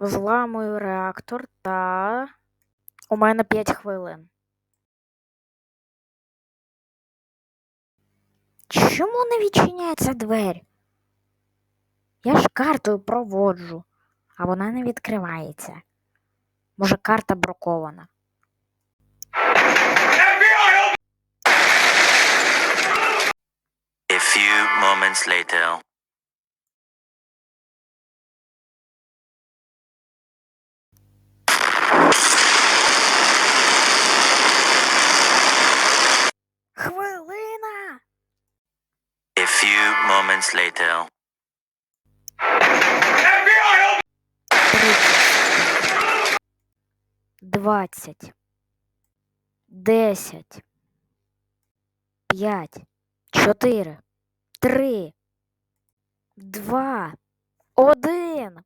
Зламую реактор та. У мене 5 хвилин. Чому не відчиняється двері? Я ж картою проводжу, а вона не відкривається. Може, карта брокована. A few moments later. Хвилина! A few moments later. Двадцять. Десять. П'ять. Чотири. Три. Два. Один.